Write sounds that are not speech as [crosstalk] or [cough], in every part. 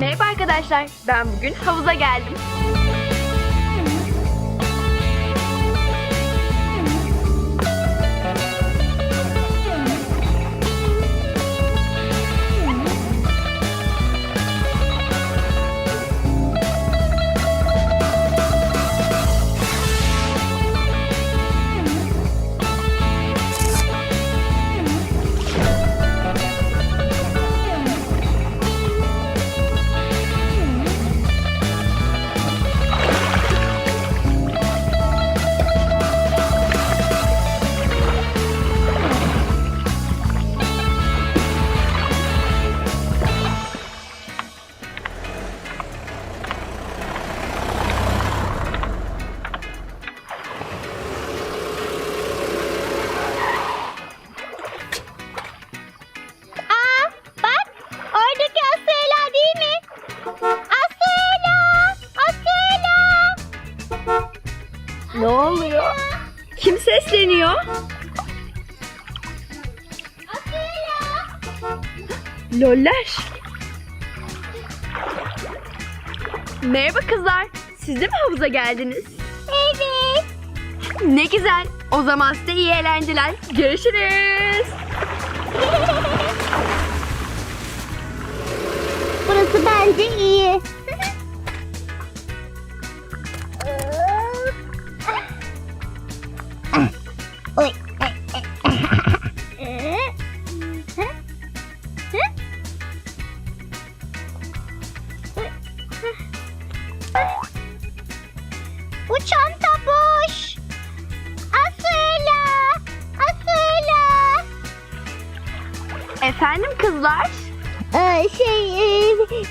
Merhaba arkadaşlar. Ben bugün havuza geldim. Loller. Merhaba kızlar. Siz de mi havuza geldiniz? Evet. Ne güzel. O zaman size iyi eğlenceler. Görüşürüz. [laughs] Burası bence iyi.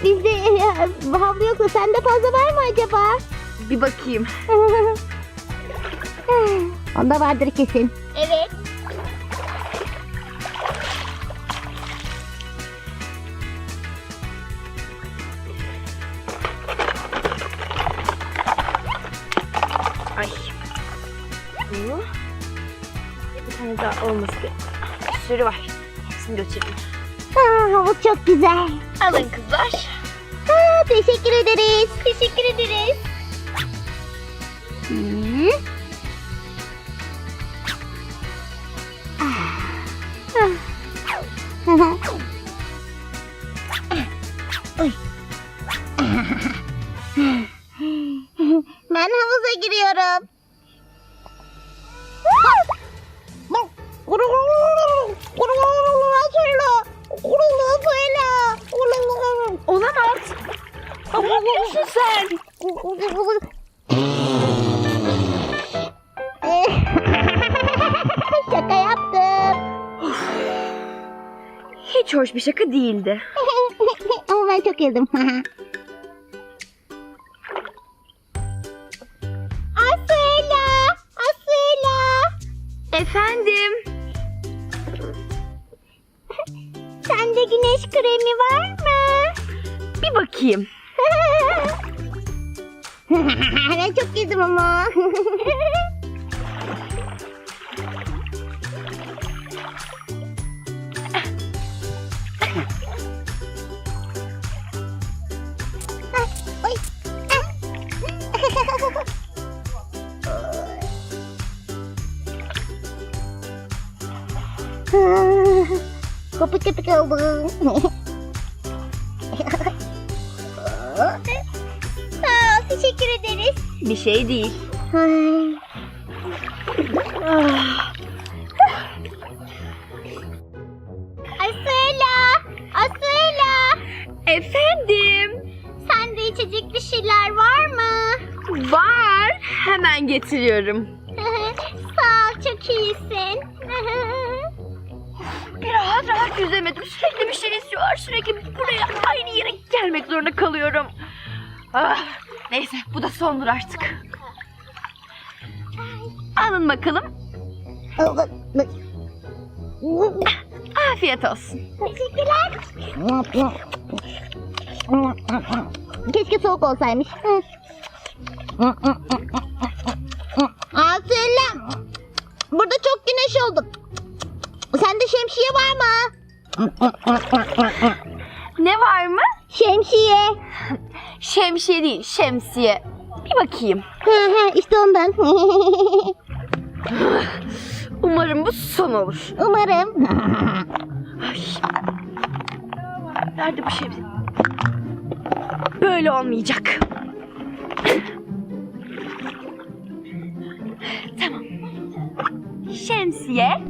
Bizde e, havlu yoksa sende fazla var mı acaba? Bir bakayım. [laughs] Onda vardır kesin. Evet. Ay. Bu. Bir tane daha olması. Bir sürü var. Hepsini götüreyim. Havuz çok güzel. Alın kızlar. Aa, teşekkür ederiz. Hiç hoş bir şaka değildi. [laughs] Ama ben çok yedim. [laughs] Asela! Asela! Efendim? [laughs] Sende güneş kremi var mı? Bir bakayım. ben çok yedim ama. Köpük oldum. Sağ ol, teşekkür ederiz. Bir şey değil. Ay. Asela! Asela! Efendim? Sende içecek bir şeyler var mı? Var. Hemen getiriyorum. [laughs] Sağ ol, çok iyisin. Yüzemedim. Sürekli bir şey istiyorlar. Sürekli buraya aynı yere gelmek zorunda kalıyorum. Ah, neyse bu da sondur artık. Alın bakalım. Afiyet olsun. Teşekkürler. Keşke soğuk olsaymış. Asela! Burada çok güneş oldu. Sende şemsiye var mı? Ne var mı? Şemsiye. Şemsiye değil, şemsiye. Bir bakayım. İşte ondan. [laughs] Umarım bu son olur. Umarım. Ay. Nerede bu şemsiye? Böyle olmayacak. Tamam. Şemsiye.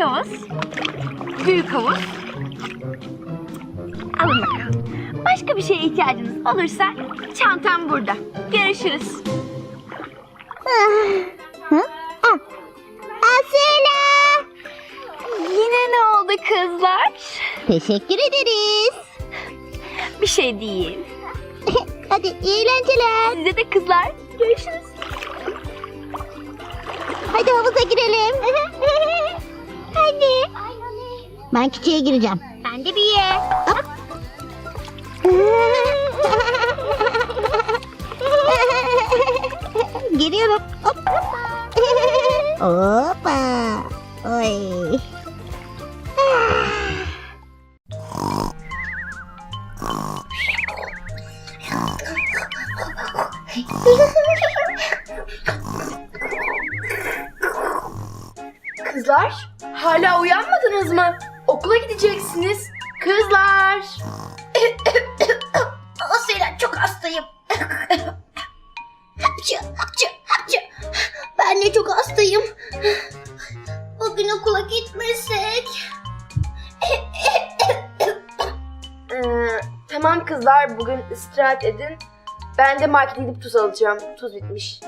Küçük havuz. Büyük havuz. Alın bakalım. Başka bir şeye ihtiyacınız olursa çantam burada. Görüşürüz. Hı? Ah. Asela. Yine ne oldu kızlar? Teşekkür ederiz. Bir şey değil. [laughs] Hadi iyi eğlenceler. Size de kızlar. Görüşürüz. Hadi havuza girelim. [laughs] Hadi. Ben küçüğe gireceğim. Ben de bir Hop. Giriyorum. Hop. Hoppa. Oy. Kızlar, hala uyanmadınız mı? Okula gideceksiniz. Kızlar. [coughs] Asela çok hastayım. hapçı, hapçı, hapçı. Ben de çok hastayım. Bugün okula gitmesek. Ee, tamam kızlar, bugün istirahat edin. Ben de markete gidip tuz alacağım. Tuz bitmiş.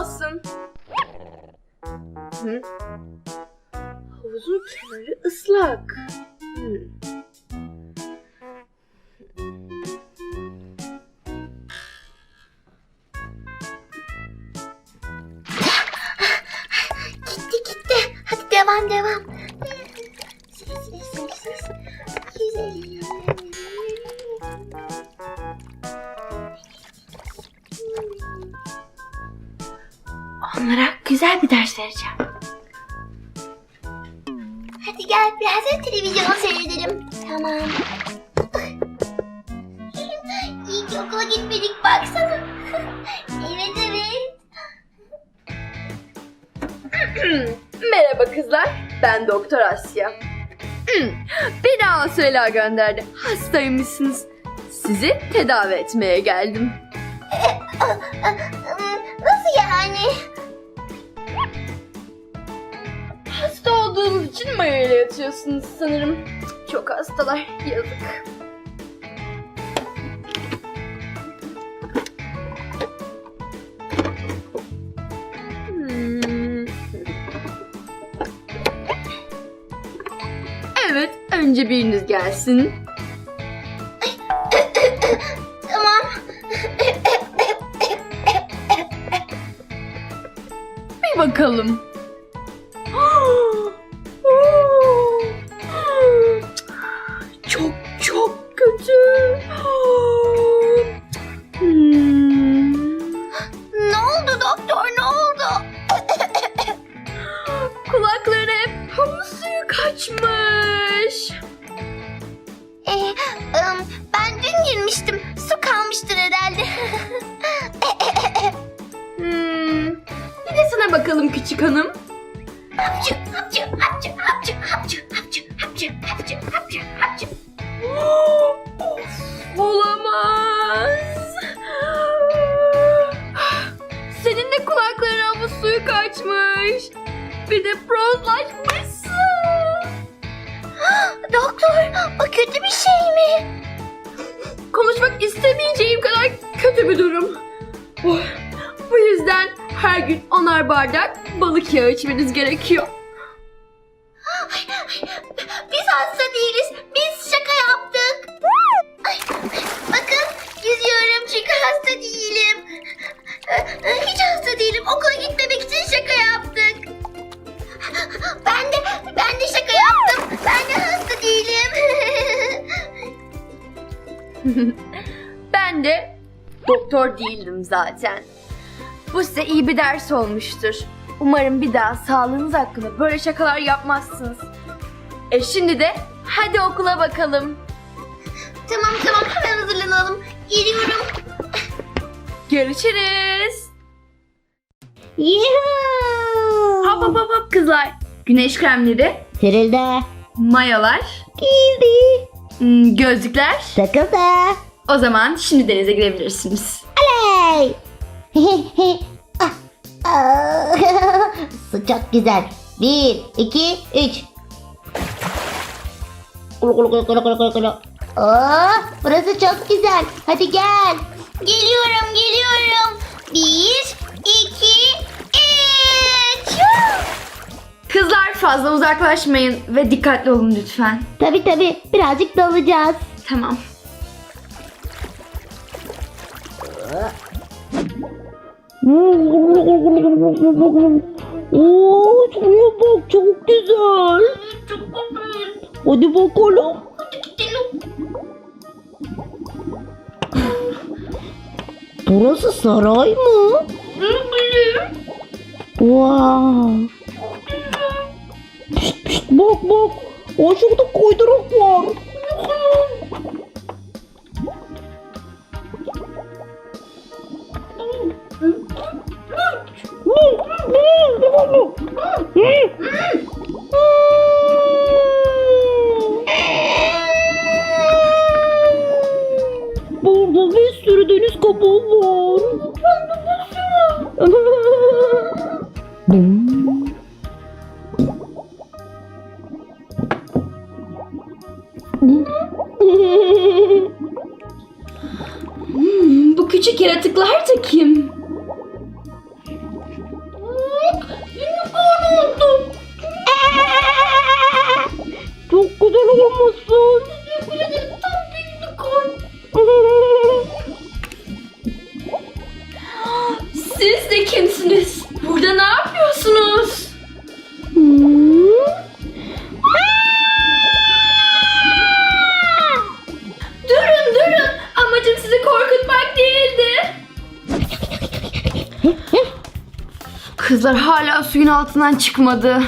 Olsun. Hı? Havuzun kenarı ıslak. Onlara güzel bir ders vereceğim. Hadi gel biraz da televizyon seyredelim. Tamam. İyi ki okula gitmedik baksana. evet evet. Merhaba kızlar, ben Doktor Asya. Beni Asela gönderdi. Hastaymışsınız. Sizi tedavi etmeye geldim. Nasıl yani? İçin Maya ile yatıyorsunuz sanırım. Çok hastalar, yazık. Hmm. Evet, önce biriniz gelsin. Tamam. Bir bakalım. Hapçı, hapçı, hapçı, hapçı, hapçı, hapçı, hapçı, hapçı, hapçı, hapçı. [gasps] Olamaz. [gasps] Senin de kulaklarına bu suyu kaçmış. Bir de prozlaşmışsın. [gasps] Doktor, o kötü bir şey mi? Konuşmak istemeyeceğim kadar kötü bir durum. Oh, Bu yüzden her gün onar bardak balık yağı içmeniz gerekiyor. Biz hasta değiliz. Biz şaka yaptık. Ay, bakın yüzüyorum çünkü hasta değilim. Hiç hasta değilim. Okula gitmemek için şaka yaptık. Ben de ben de şaka yaptım. Ben de hasta değilim. [laughs] Ben de doktor değildim zaten. Bu size iyi bir ders olmuştur. Umarım bir daha sağlığınız hakkında böyle şakalar yapmazsınız. E şimdi de hadi okula bakalım. tamam tamam hemen hazırlanalım. Geliyorum. Görüşürüz. Yuhuu. Hop hop hop hop kızlar. Güneş kremleri, Kırıldı. mayalar, Girdi. hmm, gözlükler. Takıldı. O zaman şimdi denize girebilirsiniz. Hey. [laughs] Ah, ah. [laughs] Su çok güzel. Bir, iki, üç. Aa, burası çok güzel. Hadi gel. Geliyorum, geliyorum. Bir, iki, üç. Kızlar fazla uzaklaşmayın ve dikkatli olun lütfen. Tabii tabii. Birazcık dalacağız. Tamam. Oo, şuraya bak çok güzel. Hadi bakalım. Burası saray mı? Wow. Pişt, pişt, bak bak. Aşağıda kaydırak var. Lord. Siz de kimsiniz? Burada ne yapıyorsunuz? Durun durun. Amacım sizi korkutmak değildi. Kızlar hala suyun altından çıkmadı.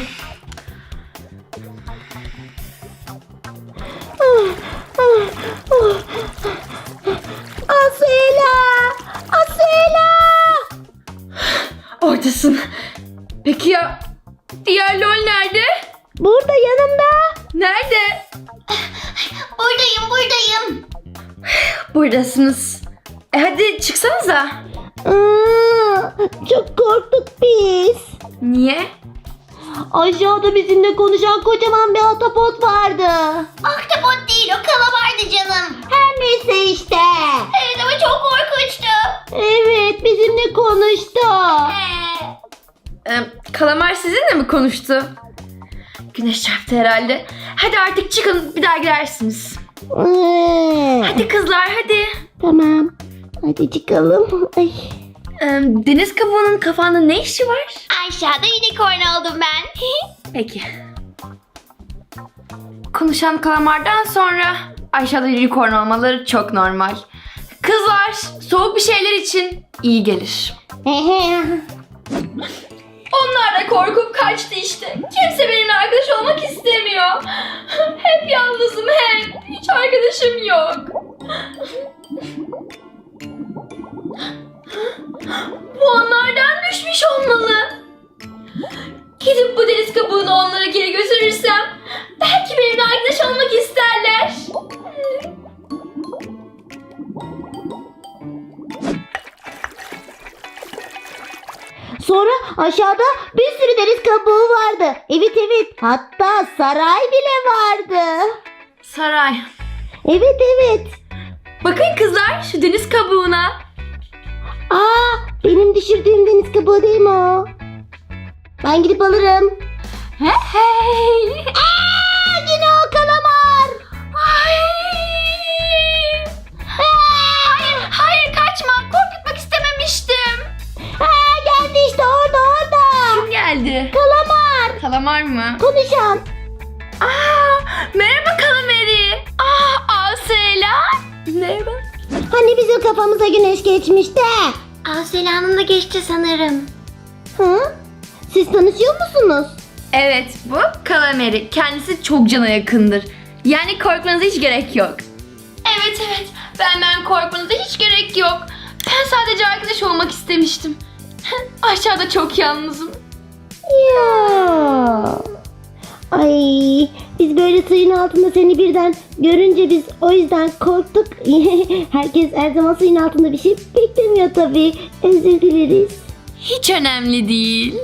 Peki ya diğer lol nerede? Burada yanımda. Nerede? Buradayım buradayım. Buradasınız. E hadi çıksanıza. Aa, çok korktuk biz. Niye? Aşağıda bizimle konuşan kocaman bir ahtapot vardı. Ahtapot değil o kalamardı canım. Her neyse işte. Evet ama çok korkunçtu. Evet bizimle konuştu. Ee, kalamar sizinle mi konuştu? Güneş çarptı herhalde. Hadi artık çıkın bir daha girersiniz. Ee, Hadi kızlar hadi. tamam. Hadi çıkalım. Ay. Ee, deniz kabuğunun kafanda ne işi var? Aşağıda unicorn oldum ben. [laughs] Peki. Konuşan kalamardan sonra aşağıda unicorn olmaları çok normal. Kızlar soğuk bir şeyler için iyi gelir. [laughs] Onlar da korkup kaçtı işte. Kimse benimle arkadaş olmak istemiyor. Hep yalnızım hep. Hiç arkadaşım yok. Evet evet. Hatta saray bile vardı. Saray. Evet evet. Bakın kızlar şu deniz kabuğuna. Aa, benim düşürdüğüm deniz kabuğu değil mi o? Ben gidip alırım. Hey. Aa, yine o kalamar. Hayır, hayır kaçma. Korkutmak istememiştim. Aa, geldi işte orada orada. Kim geldi? Kalamar. Kalamar mı? Konuşan. Aa, merhaba Kalameri. Aa, Asela. Merhaba. Hani bizim kafamıza güneş geçmişti. Asela'nın da geçti sanırım. Hı? Siz tanışıyor musunuz? Evet bu Kalameri. Kendisi çok cana yakındır. Yani korkmanıza hiç gerek yok. Evet evet. Benden korkmanıza hiç gerek yok. Ben sadece arkadaş olmak istemiştim. [laughs] Aşağıda çok yalnızım. Ya. Ay, biz böyle suyun altında seni birden görünce biz o yüzden korktuk. [laughs] Herkes her zaman suyun altında bir şey beklemiyor tabii. Özür dileriz. Hiç önemli değil.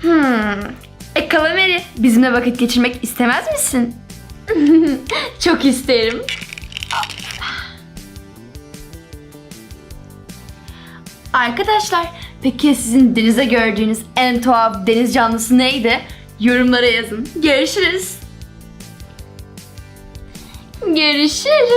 Hmm. E Kalameri bizimle vakit geçirmek istemez misin? [laughs] Çok isterim. Arkadaşlar peki sizin denize gördüğünüz en tuhaf deniz canlısı neydi? Yorumlara yazın. Görüşürüz. Görüşürüz.